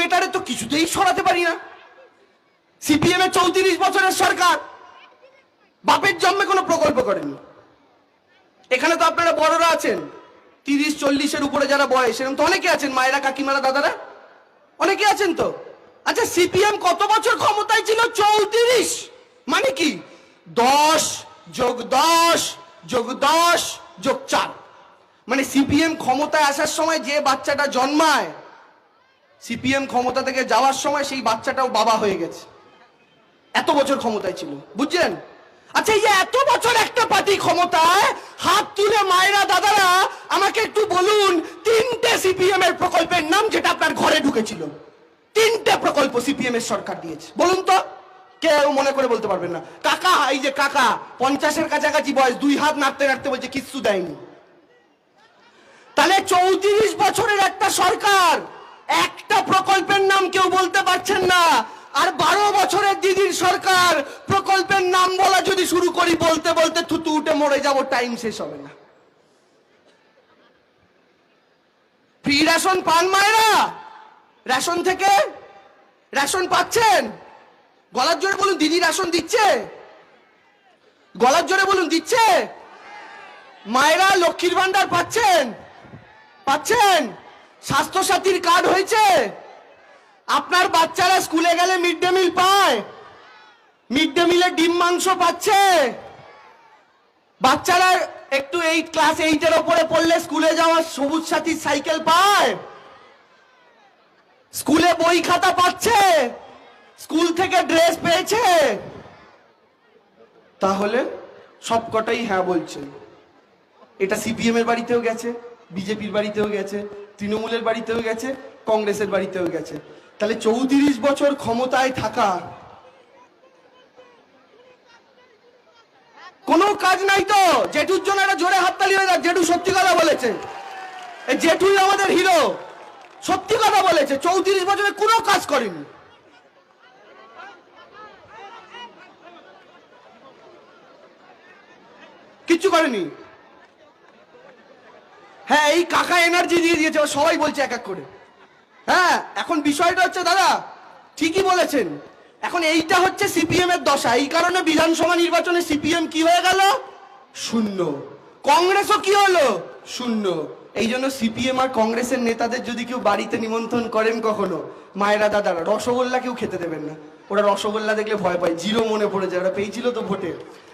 মেয়েটারে তো কিছুতেই সরাতে পারি না। সিপিএম এর চৌত্রিশ বছরের সরকার। বাপের জন্মে কোনো প্রকল্প করেনি। এখানে তো আপনারা বড়রা আছেন। তিরিশ, চল্লিশের উপরে যারা বয়স, এরকম তো অনেকে আছেন, মায়েরা, কাকিমারা, দাদারা। অনেকে আছেন তো। আচ্ছা সিপিএম কত বছর ক্ষমতায় ছিল? চৌত্রিশ। মানে কি? দশ যোগ দশ যোগ দশ যোগ চার। মানে সিপিএম ক্ষমতায় আসার সময় যে বাচ্চাটা জন্মায় সিপিএম ক্ষমতা থেকে যাওয়ার সময় সেই বাচ্চাটাও বাবা হয়ে গেছে। এত বছর ক্ষমতায় ছিল বুঝছেন আচ্ছা এই যে এত বছর একটা পার্টি ক্ষমতায় হাত তুলে মায়েরা, দাদারা, আমাকে একটু বলুন, তিনটে সিপিএম এর প্রকল্পের নাম যেটা আপনার ঘরে ঢুকেছিল? তিনটে প্রকল্প সিপিএম এর সরকার দিয়েছে। বলুন তো, কেউ মনে করে বলতে পারবেন না। কাকা, এই যে কাকা, পঞ্চাশের কাছাকাছি বয়স, দুই হাত নাড়তে নাড়তে বলছে, কিচ্ছু দেয়নি। তাহলে চৌত্রিশ বছরের একটা সরকার একটা প্রকল্পের নাম কেউ বলতে পারছেন না। আর বারো বছরের দিদির সরকার প্রকল্পের নাম বলা যদি শুরু করি, বলতে বলতে থুতু উঠে মরে যাব টাইম শেষ হবে না। ফ্রি রেশন পান মায়েরা? রেশন থেকে রেশন পাচ্ছেন? গলার জোরে বলুন, দিদি রেশন দিচ্ছে? গলার জোরে বলুন, দিচ্ছে? মায়েরা লক্ষ্মীর ভান্ডার পাচ্ছেন? পাচ্ছেন? স্বাস্থ্য সাথীর কার্ড হয়েছে। আপনার বাচ্চারা স্কুলে গেলে মিড ডে মিল পায়। মিড ডে মিলে ডিম, মাংস পাচ্ছে। বাচ্চারা একটু এই ক্লাস এইটের ওপরে পড়লে স্কুলে যাওয়ার সবুজ সাথী সাইকেল পায়। স্কুলে বই খাতা পাচ্ছে। স্কুল থেকে ড্রেস পেয়েছে। তাহলে সবকটাই হ্যাঁ বলছেন এটা সিপিএম এর বাড়িতেও গেছে, বিজেপির বাড়িতেও গেছে তৃণমূলের বাড়িতেও গেছে, কংগ্রেসের বাড়িতেও গেছে। তাহলে চৌত্রিশ বছর ক্ষমতায় থাকা কোনো কাজ নাই তো। জেঠুর জন্য একটা জোরে হাততালি হয়ে যাক জেঠু সত্যি কথা বলেছে। জেঠুই আমাদের হিরো। সত্যি কথা বলেছে। চৌত্রিশ বছরে কোনো কাজ করেনি। কিচ্ছু করেনি। হ্যাঁ এই কাকা এনার্জি দিয়ে দিয়েছে সবাই বলছে এক এক করে। হ্যাঁ এখন বিষয়টা হচ্ছে, দাদা, ঠিকই বলেছেন। এখন এইটা হচ্ছে সিপিএম এর দশা। এই কারণে বিধানসভা নির্বাচনে সিপিএম কি হয়ে গেল? শূন্য। কংগ্রেসও কি হলো? শূন্য। এই জন্য সিপিএম আর কংগ্রেসের নেতাদের যদি কেউ বাড়িতে নিমন্ত্রণ করেন কখনো, মায়েরা, দাদারা রসগোল্লা কেউ খেতে দেবেন না। ওরা রসগোল্লা দেখলে ভয় পায়। জিরো মনে পড়ে যায়, ওরা পেয়েছিল তো ভোটে।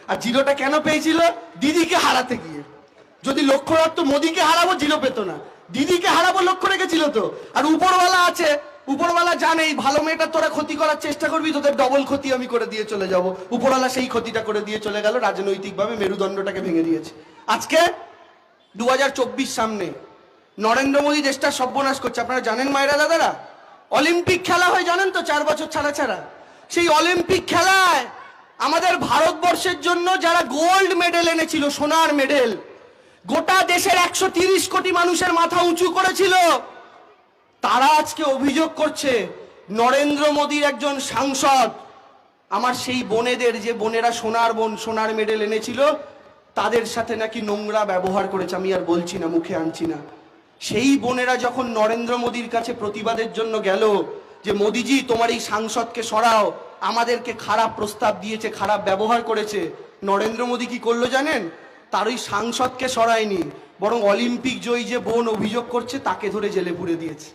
আর জিরোটা কেন পেয়েছিল? দিদিকে হারাতে গিয়ে। যদি লক্ষ্য রাখতো মোদিকে হারাবো জিরো পেতো না। দিদিকে হারাবো, লক্ষ্য রেখেছিল তো। আর উপরওয়ালা আছে। উপরওয়ালা জানে এই ভালো মেয়েটা তোরা ক্ষতি করার চেষ্টা করবি, তোদের ডবল ক্ষতি আমি করে দিয়ে চলে যাব। উপরওয়ালা সেই ক্ষতিটা করে দিয়ে চলে গেল, রাজনৈতিকভাবে মেরুদণ্ডটাকে ভেঙে দিয়েছে। আজকে দু হাজার চব্বিশ সামনে নরেন্দ্র মোদী দেশটা সর্বনাশ করছে। আপনারা জানেন মায়েরা দাদারা? অলিম্পিক খেলা হয়, জানেন তো, চার বছর ছাড়া ছাড়া। সেই অলিম্পিক খেলায় আমাদের ভারতবর্ষের জন্য যারা গোল্ড মেডেল এনেছিল, সোনার মেডেল গোটা দেশের একশো কোটি মানুষের মাথা উঁচু করেছিল। তারা আজকে অভিযোগ করছে, নরেন্দ্র মোদীর একজন সাংসদ, আমার সেই বোনেদের, যে বোনেরা সোনার বোন, সোনার মেডেল এনেছিল, তাদের সাথে নাকি নোংরা ব্যবহার করেছে, আমি আর বলছি না, মুখে আনছি না। সেই বোনেরা যখন নরেন্দ্র মোদীর কাছে প্রতিবাদের জন্য গেল, যে মোদিজি, তোমার এই সাংসদকে সরাও, আমাদেরকে খারাপ প্রস্তাব দিয়েছে, খারাপ ব্যবহার করেছে, নরেন্দ্র মোদী কি করল জানেন? তার ওই সাংসদকে সরায়নি, বরং অলিম্পিক জয়ী যে বোন অভিযোগ করছে তাকে ধরে জেলে পুরে দিয়েছে।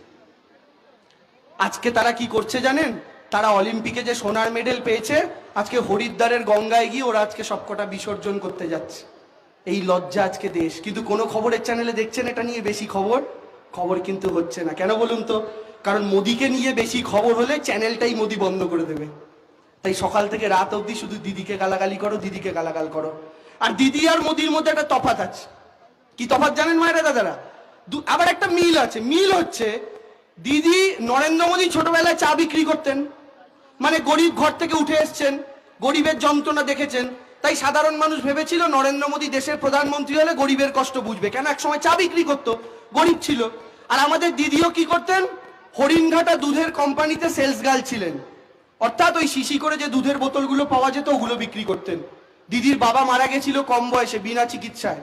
আজকে তারা কি করছে জানেন? তারা অলিম্পিকে যে সোনার মেডেল পেয়েছে, আজকে হরিদ্বারের গঙ্গায় গিয়ে ওরা আজকে সবকটা বিসর্জন করতে যাচ্ছে। এই লজ্জা আজকে দেশ। কিন্তু কোনো খবরের চ্যানেলে দেখছেন এটা নিয়ে বেশি খবর? খবর কিন্তু হচ্ছে না। কেন বলুন তো? কারণ মোদিকে নিয়ে বেশি খবর হলে চ্যানেলটাই মোদি বন্ধ করে দেবে। তাই সকাল থেকে রাত অবধি শুধু দিদিকে গালাগালি করো, দিদিকে গালাগাল করো। আর দিদি আর মোদির মধ্যে একটা তফাত আছে। কি তফাত জানেন মায়েরা দাদারা? আবার একটা মিল আছে। মিল হচ্ছে, দিদি নরেন্দ্র মোদী ছোটবেলায় চা বিক্রি করতেন। মানে গরিব ঘর থেকে উঠে এসছেন, গরিবের যন্ত্রণা দেখেছেন। তাই সাধারণ মানুষ ভেবেছিল নরেন্দ্র মোদী দেশের প্রধানমন্ত্রী হলে গরিবের কষ্ট বুঝবে। কেন? এক সময় চা বিক্রি করতো, গরিব ছিল। আর আমাদের দিদিও কি করতেন? হরিণঘাটা দুধের কোম্পানিতে সেলস গার্ল ছিলেন। অর্থাৎ ওই শিশি করে যে দুধের বোতলগুলো পাওয়া যেত, ওগুলো বিক্রি করতেন। দিদির বাবা মারা গেছিল কম বয়সে বিনা চিকিৎসায়।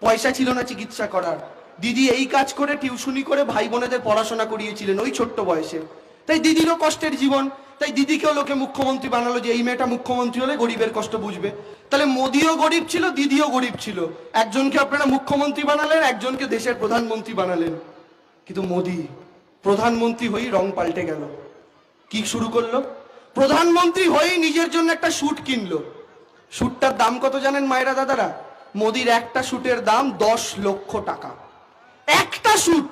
পয়সা ছিল না চিকিৎসা করার। দিদি এই কাজ করে টিউশনি করে ভাই বোনেদের পড়াশোনা করিয়েছিলেন ওই ছোট্ট বয়সে। তাই দিদিরও কষ্টের জীবন। তাই দিদিকেও লোকে মুখ্যমন্ত্রী বানালো যে এই মেয়েটা মুখ্যমন্ত্রী হলে গরিবের কষ্ট বুঝবে। তাহলে মোদিও গরিব ছিল, দিদিও গরিব ছিল। একজনকে আপনারা মুখ্যমন্ত্রী বানালেন, একজনকে দেশের প্রধানমন্ত্রী বানালেন। কিন্তু মোদি, প্রধানমন্ত্রী হয়েই রং পাল্টে গেল। কি শুরু করল? প্রধানমন্ত্রী হয়েই নিজের জন্য একটা শুট কিনলো। শুটটার দাম কত জানেন মায়েরা দাদারা? মোদির একটা শুটের দাম দশ লক্ষ টাকা। একটা শ্যুট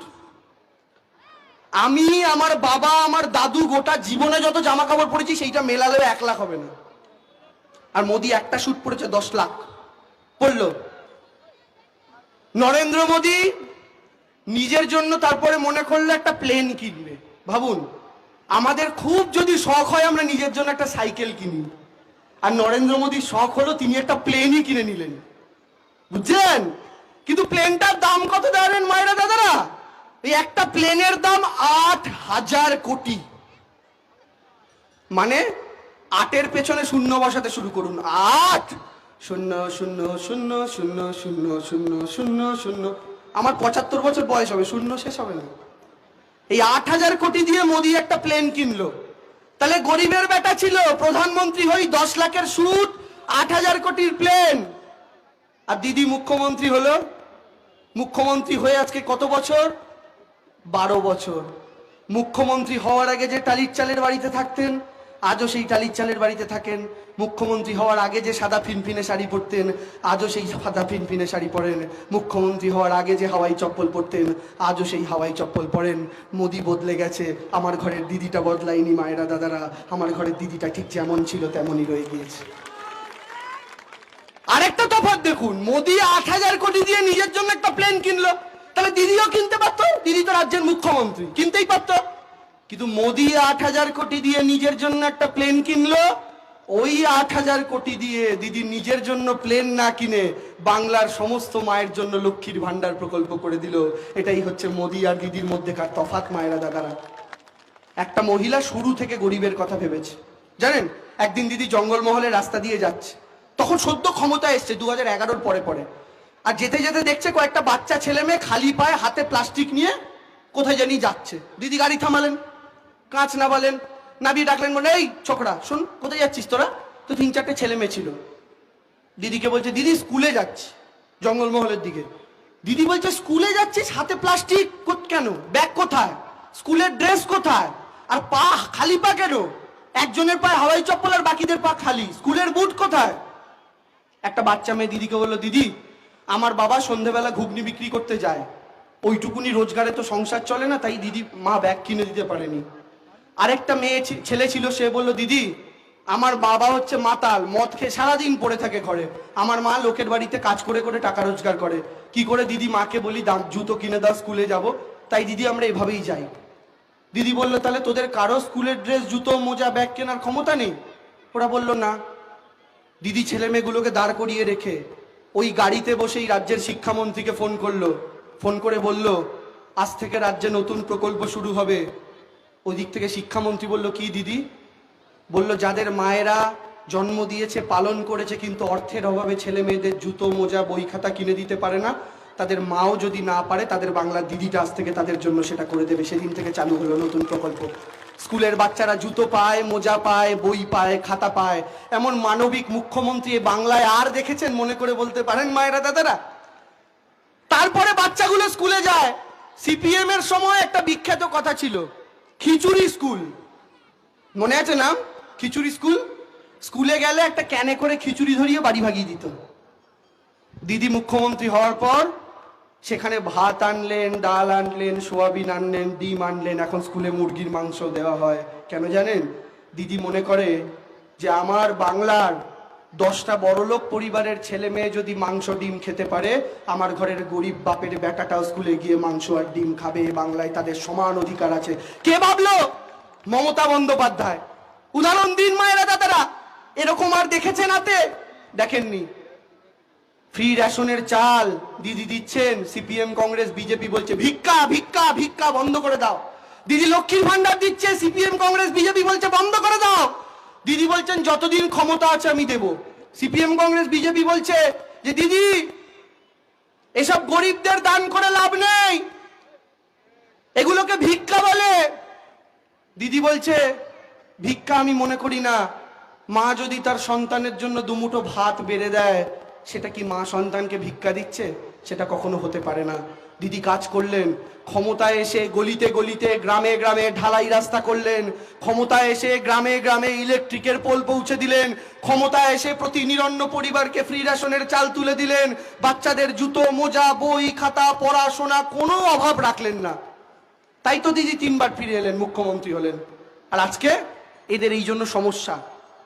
আমি, আমার বাবা, আমার দাদু গোটা জীবনে যত জামা কাপড় পরেছি, সেইটা মেলালেও এক লাখ হবে না। আর মোদি একটা শ্যুট পড়েছে দশ লাখ। পড়ল। নরেন্দ্র মোদি নিজের জন্য তারপরে মনে করল একটা প্লেন কিনবে। ভাবুন, আমাদের খুব যদি শখ হয়, আমরা নিজের জন্য একটা সাইকেল কিনি। আর নরেন্দ্র মোদীর শখ হলো তিনি একটা প্লেনই কিনে নিলেন। বুঝছেন কিন্তু প্লেনটার দাম কত জানেন মায়েরা দাদারা? এই একটা প্লেনের দাম আট হাজার কোটি। মানে আটের পেছনে শূন্য বসাতে শুরু করুন। আট! শূন্য শূন্য শূন্য শূন্য শূন্য শূন্য শূন্য শূন্য। আমার পঁচাত্তর বছর বয়স হবে, শূন্য শেষ হবে না। এই আট হাজার কোটি দিয়ে মোদি একটা প্লেন কিনলো। তাহলে গরিবের বেটা ছিল, প্রধানমন্ত্রী হই দশ লাখের সুদ, আট হাজার কোটির প্লেন আর দিদি মুখ্যমন্ত্রী হলো, মুখ্যমন্ত্রী হয়ে আজকে কত বছর? বারো বছর। মুখ্যমন্ত্রী হওয়ার আগে যে টালির চালের বাড়িতে থাকতেন আজও সেই টালির বাড়িতে থাকেন। মুখ্যমন্ত্রী হওয়ার আগে যে সাদা ফিনফিনে শাড়ি পরতেন, আজও সেই সাদা ফিনফিনে শাড়ি পরেন। মুখ্যমন্ত্রী হওয়ার আগে যে হাওয়াই চপ্পল পরতেন, আজও সেই হাওয়াই চপ্পল পরেন। মোদি বদলে গেছে, আমার ঘরের দিদিটা বদলায়নি মায়েরা দাদারা। আমার ঘরের দিদিটা ঠিক যেমন ছিল, তেমনই রয়ে গিয়েছে। আরেকটা তফাৎ দেখুন, মোদি আট হাজার কোটি দিয়ে নিজের জন্য একটা প্লেন কিনলো। তাহলে দিদিও কিনতে পারতো? দিদি তো রাজ্যের মুখ্যমন্ত্রী, কিনতেই পারতো। কিন্তু মোদি আট হাজার কোটি দিয়ে নিজের জন্য একটা প্লেন কিনলো, ওই আট হাজার কোটি দিয়ে দিদি নিজের জন্য প্লেন না কিনে বাংলার সমস্ত মায়ের জন্য লক্ষ্মীর ভান্ডার প্রকল্প করে দিল। এটাই হচ্ছে মোদি আর দিদির মধ্যেকার তফাৎ মায়েরা দাদারা। একটা মহিলা শুরু থেকে গরিবের কথা ভেবেছে। জানেন, একদিন দিদি জঙ্গলমহলে রাস্তা দিয়ে যাচ্ছে। তখন সদ্য ক্ষমতা এসছে দু হাজার পরে পরে। আর যেতে যেতে দেখছে কয়েকটা বাচ্চা ছেলে মেয়ে খালি পায়ে হাতে প্লাস্টিক নিয়ে কোথায় জানি যাচ্ছে। দিদি গাড়ি থামালেন। কাঁচ নামালেন নাবিয়ে ডাকলেন বলে এই ছোকরা, শোন, কোথায় যাচ্ছিস তোরা? তো তিন চারটে ছেলে মেয়ে ছিল। দিদিকে বলছে, দিদি, স্কুলে যাচ্ছি, জঙ্গলমহলের দিকে। দিদি বলছে, স্কুলে যাচ্ছিস? হাতে প্লাস্টিক? কেন? ব্যাগ কোথায়? স্কুলের ড্রেস কোথায়? আর পা খালি পা কেন? একজনের পায়ে হাওয়াই চপ্পল আর বাকিদের পা খালি। স্কুলের বুট কোথায়? একটা বাচ্চা মেয়ে দিদিকে বলল, দিদি, আমার বাবা সন্ধেবেলা ঘুগনি বিক্রি করতে যায়। ওইটুকুনি রোজগারে তো সংসার চলে না, তাই দিদি মা ব্যাগ কিনে দিতে পারেনি। আরেকটা মেয়ে ছেলে ছিল, সে বলল, দিদি, আমার বাবা হচ্ছে মাতাল, মদ খেয়ে সারাদিন পড়ে থাকে ঘরে। আমার মা লোকের বাড়িতে কাজ করে করে টাকা রোজগার করে। কি করে দিদি মাকে বলি, দাম, জুতো কিনে দাও, স্কুলে যাব। তাই দিদি, আমরা এভাবেই যাই। দিদি বলল, তাহলে তোদের কারও স্কুলের ড্রেস, জুতো, মোজা, ব্যাগ কেনার ক্ষমতা নেই? ওরা বলল, না। দিদি ছেলে মেয়েগুলোকে দাঁড় করিয়ে রেখে ওই গাড়িতে বসেই রাজ্যের শিক্ষামন্ত্রীকে ফোন করল। ফোন করে বলল, আজ থেকে রাজ্যে নতুন প্রকল্প শুরু হবে। ওই দিক থেকে শিক্ষামন্ত্রী বলল, কি দিদি? বলল, যাদের মায়েরা জন্ম দিয়েছে, পালন করেছে, কিন্তু অর্থের অভাবে ছেলে মেয়েদের জুতো, মোজা, বই খাতা কিনে দিতে পারে না, তাদের মাও যদি না পারে, তাদের বাংলা দিদিটা আজ থেকে তাদের জন্য সেটা করে দেবে। সেদিন থেকে চালু হলো নতুন প্রকল্প। স্কুলের বাচ্চারা জুতো পায়, মোজা পায়, বই পায়, খাতা পায়। এমন মানবিক মুখ্যমন্ত্রী বাংলায় আর দেখেছেন, মনে করে বলতে পারেন মায়েরা, দাদারা? তারপরে বাচ্চাগুলো স্কুলে যায়। সিপিএম এর সময় একটা বিখ্যাত কথা ছিল খিচুড়ি স্কুল। মনে আছে নাম? খিচুড়ি স্কুল? স্কুলে গেলে একটা ক্যানে করে খিচুড়ি ধরিয়ে বাড়ি ভাগিয়ে দিত। দিদি মুখ্যমন্ত্রী হওয়ার পর সেখানে ভাত আনলেন, ডাল আনলেন, সোয়াবিন আনলেন, ডিম আনলেন। এখন স্কুলে মুরগির মাংস দেওয়া হয়। কেন জানেন? দিদি মনে করে যে আমার বাংলার দশটা বড়লোক পরিবারের ছেলে মেয়ে যদি মাংস, ডিম খেতে পারে, আমার ঘরের গরিব বাপের বেটাটাও স্কুলে গিয়ে মাংস আর ডিম খাবে। বাংলায় তাদের সমান অধিকার আছে। কে ভাবলো? মমতা বন্দ্যোপাধ্যায়। উদাহরণ দিন মায়েরা দাদারা। এরকম আর দেখেছেন হাতে? দেখেননি। ফ্রি রেশনের চাল দিদি দিচ্ছেন। সিপিএম, কংগ্রেস, বিজেপি বলছে, ভিক্ষা ভিক্ষা ভিক্ষা বন্ধ করে দাও। দিদি লক্ষ্মীর ভান্ডার দিচ্ছে। সিপিএম, কংগ্রেস, বিজেপি বলছে, বন্ধ করে দাও। দিদি বলছেন, যতদিন ক্ষমতা আছে আমি দেব। সিপিএম কংগ্রেস, বিজেপি বলছে যে, দিদি, এসব গরিবদের দান করে লাভ নেই। এগুলোকে ভিক্ষা বলে। দিদি বলছে, ভিক্ষা আমি মনে করি না। মা যদি তার সন্তানের জন্য দুমুঠো ভাত বেড়ে দেয়, সেটা কি মা সন্তানকে ভিক্ষা দিচ্ছে? সেটা কখনো হতে পারে না। দিদি কাজ করলেন। ক্ষমতায় এসে গলিতে গলিতে, গ্রামে গ্রামে ঢালাই রাস্তা করলেন। ক্ষমতায় এসে গ্রামে গ্রামে ইলেকট্রিকের পোল পৌঁছে দিলেন। ক্ষমতায় এসে প্রতি নিরন্ন পরিবারকে ফ্রি রেশনের চাল তুলে দিলেন। বাচ্চাদের জুতো, মোজা, বই, খাতা, পড়াশোনা কোনো অভাব রাখলেন না। তাই তো দিদি তিনবার ফিরে এলেন, মুখ্যমন্ত্রী হলেন। আর আজকে এদের এই জন্য সমস্যা।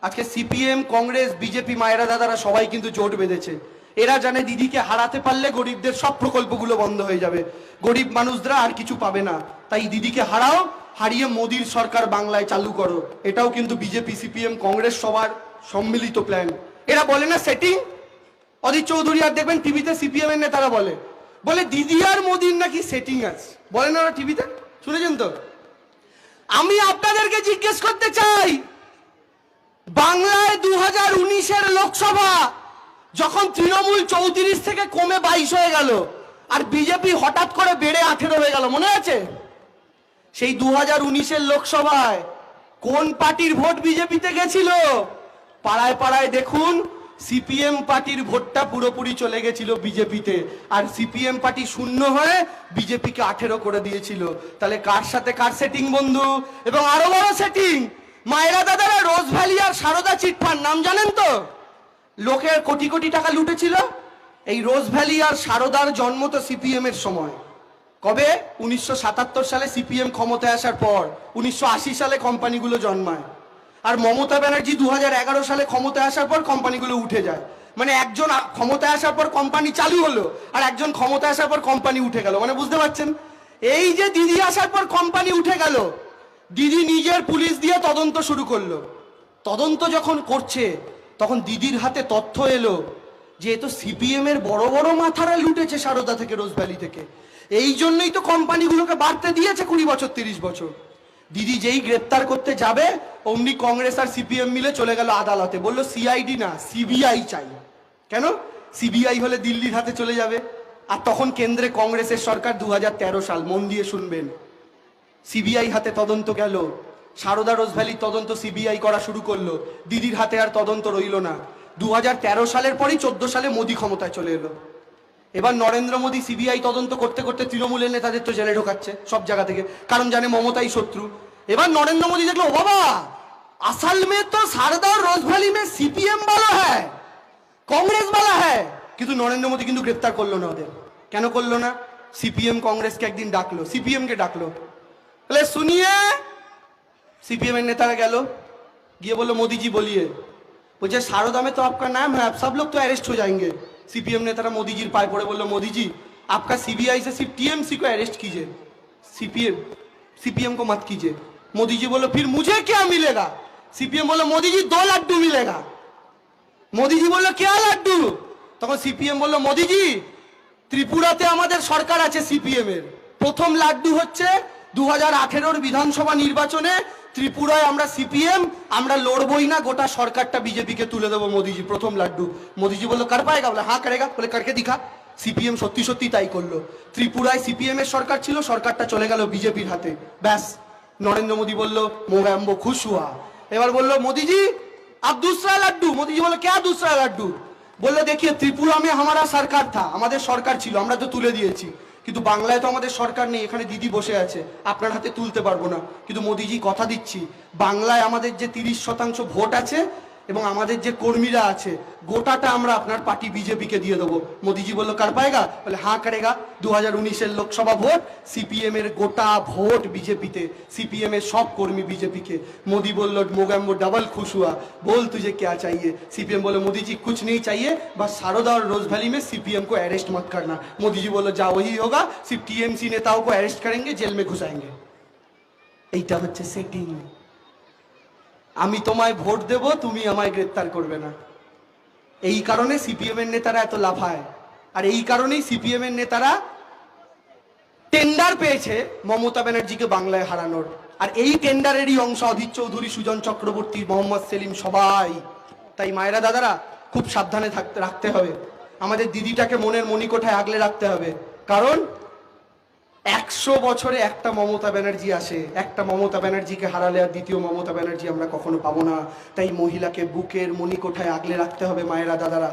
আজকে সিপিএম, কংগ্রেস, বিজেপি মায়েরা দাদারা সবাই কিন্তু জোট বেঁধেছে। এরা জানে দিদিকে হারাতে পারলে গরিবদের সব প্রকল্পগুলো বন্ধ হয়ে যাবে। গরিব মানুষরা আর কিছু পাবে না। তাই দিদিকে হারাও, হারিয়ে মোদির সরকার বাংলায় চালু করো। এটাও কিন্তু বিজেপি, সিপিএম, কংগ্রেস সবার সম্মিলিত প্ল্যান এরা বলে না সেটিং অদিত চৌধুরী আর দেখবেন টিভিতে সিপিএম এর নেতারা বলে। বলে দিদি আর মোদির নাকি সেটিং আছে? বলে না ওরা টিভিতে? শুনেছেন তো? আমি আপনাদেরকে জিজ্ঞেস করতে চাই, বাংলায় দু হাজার উনিশের লোকসভা যখন তৃণমূল চৌত্রিশ থেকে কমে বাইশ হয়ে গেল, আর বিজেপি হঠাৎ করে বেড়ে আঠেরো হয়ে গেল, মনে আছে? সেই দু হাজার উনিশের লোকসভায় কোন পার্টির ভোট বিজেপিতে গেছিল? পাড়ায় পাড়ায় দেখুন, সিপিএম পার্টির ভোটটা পুরোপুরি চলে গেছিল বিজেপিতে, আর সিপিএম পার্টি শূন্য হয়ে বিজেপিকে আঠেরো করে দিয়েছিল। তাহলে কার সাথে কার সেটিং বন্ধু? এবং আরও বড় সেটিং মায়েরা দাদারা রোজ ভ্যালি আর সারদা চিটফান্ড, নাম জানেন তো? লোকের কোটি কোটি টাকা লুটেছিল? এই রোজ ভ্যালি আর সারদার জন্ম তো সিপিএম এর সময়। কবে? উনিশশো সাতাত্তর সালে সিপিএম ক্ষমতায় আসার পর, উনিশশো আশি সালে কোম্পানিগুলো জন্মায়। আর মমতা ব্যানার্জি দুহাজার এগারো সালে ক্ষমতায় আসার পর কোম্পানিগুলো উঠে যায়। মানে একজন ক্ষমতায় আসার পর কোম্পানি চালু হলো, আর একজন ক্ষমতায় আসার পর কোম্পানি উঠে গেল। মানে বুঝতে পারছেন? এই যে দিদি আসার পর কোম্পানি উঠে গেল, দিদি নিজের পুলিশ দিয়ে তদন্ত শুরু করল। তদন্ত যখন করছে তখন দিদির হাতে তথ্য এলো যে তো সিপিএম এর বড় বড় মাথারা লুটেছে সারদা থেকে রোজভ্যালি থেকে। এই জন্যই তো কোম্পানিগুলোকে বাড়তে দিয়েছে কুড়ি বছর, তিরিশ বছর। দিদি যেই গ্রেপ্তার করতে যাবে, অমনি কংগ্রেস আর সিপিএম মিলে চলে গেল আদালতে। বলল, সিআইডি না, সিবিআই চাই। কেন? সিবিআই হলে দিল্লির হাতে চলে যাবে। আর তখন কেন্দ্রে কংগ্রেসের সরকার দু হাজার তেরো সাল, মন দিয়ে শুনবেন। সিবিআই হাতে তদন্ত গেল। সারদা রোজভ্যালি তদন্ত সিবিআই করা শুরু করলো দিদির হাতে আর তদন্ত রইল না দু সালের পরই চোদ্দ সালে মোদী ক্ষমতায় চলে এলো এবার নরেন্দ্র মোদী সিবিআই তদন্ত করতে করতে তৃণমূলের নেতাদের তো জেলে ঢোকাচ্ছে সব জায়গা থেকে কারণ জানে মমতাই শত্রু এবার নরেন্দ্র মোদী দেখলো ও বাবা असल में तो सारदा और रोजभैली में सीपीएम वाला है কংগ্রেস বলা হ্যাঁ কিন্তু নরেন্দ্র মোদী কিন্তু গ্রেপ্তার করলো না ওদের কেন করলো না সিপিএম কংগ্রেসকে একদিন ডাকলো সিপিএম কে ডাকলো বলে শুনিয়ে सीपीएम এর नेतारा গেল গিয়ে বললো मोदी जी बोलिए বলছে शारदा में तो आपका नाम है आप सब लोग तो अरेस्ट हो जाएंगे सीपीएम नेतारा मोदी जी पाए पड़े बोलो मोदी जी आपका सीबीआई से सिर्फ टीएमसी को अरेस्ट कीजिए सीपीएम सीपीएम को मत कीजिए मोदी जी बोलो फिर मुझे क्या मिलेगा सीपीएम बोलो मोदी जी दो लड्डू मिलेगा মোদিজি বললো কে লাড্ডু তখন সিপিএম বললো মোদিজি ত্রিপুরাতে আমাদের সরকার আছে সিপিএম এর প্রথম লাড্ডু হচ্ছে দু হাজার আঠেরোর বিধানসভা নির্বাচনে ত্রিপুরায় আমরা সিপিএম, আমরা লড়বই না, গোটা সরকারটা বিজেপিকে তুলে দেবো মোদিজি, প্রথম লাড্ডু। মোদিজি বলল, কার পায়েগা বলে হাঁ কারেগা বলে, কারকে দিখা সিপিএম সত্যি সত্যি তাই করল। ত্রিপুরায় সিপিএম এর সরকার ছিল, সরকারটা চলে গেল বিজেপির হাতে। ব্যাস। নরেন্দ্র মোদী বলল, মোগাম্ব খুশ হুয়া। এবার বলল, মোদিজি আর দুসরা লাড্ডু? মোদিজি বলল কে দুসরা লাড্ডু? বলল দেখি ত্রিপুরা মে হামারা সরকার থা, আমাদের সরকার ছিল, আমরা তো তুলে দিয়েছি। কিন্তু বাংলায় তো আমাদের সরকার নেই, এখানে দিদি বসে আছে, আপনার হাতে তুলতে পারব না। কিন্তু মোদিজি কথা দিচ্ছি, বাংলায় আমাদের যে তিরিশ শতাংশ ভোট আছে এবং আমাদের যে কর্মীরা আছে গোটাটা আমরা আপনার পার্টি বিজেপিকে দিয়ে দেবো মোদিজি বললো কার পায়গা বলে হ্যাঁ করেগা দু হাজার উনিশের লোকসভা ভোট সিপিএম এর গোটা ভোট বিজেপিতে সিপিএম এর সব কর্মী বিজেপিকে मोदी बोल लो मोगैम्बो डबल खुश हुआ बोल तुझे क्या चाहिए सीपीएम बोले मोदी जी कुछ नहीं चाहिए बस सारोदा और रोज वैली में सीपीएम को अरेस्ट मत करना मोदी जी बोलो जा वही होगा सिर्फ टीएमसी नेताओं को अरेस्ट करेंगे जेल में घुसाएंगे এইটা হচ্ছে সেটিং আমি তোমায় ভোট দেব, তুমি আমায় গ্রেপ্তার করবে না। এই কারণে সিপিএম এর নেতারা এত লাফায়। আর এই কারণেই সিপিএম এর নেতারা টেন্ডার পেয়েছে মমতা ব্যানার্জিকে বাংলায় হারানোর। আর এই টেন্ডারেরই অংশ অধীর চৌধুরী, সুজন চক্রবর্তী, মোহাম্মদ সেলিম সবাই। তাই মায়েরা, দাদারা খুব সাবধানে থাকতে রাখতে হবে। আমাদের দিদিটাকে মনের মণিকোঠায় আগলে রাখতে হবে। কারণ একশো বছরে একটা মমতা ব্যানার্জি আসে, একটা মমতা ব্যানার্জিকে হারালে আর দ্বিতীয় মমতা ব্যানার্জি আমরা কখনো পাবো না। তাই মহিলাকে বুকের মণিকোঠায় আগলে রাখতে হবে মায়েরা, দাদারা।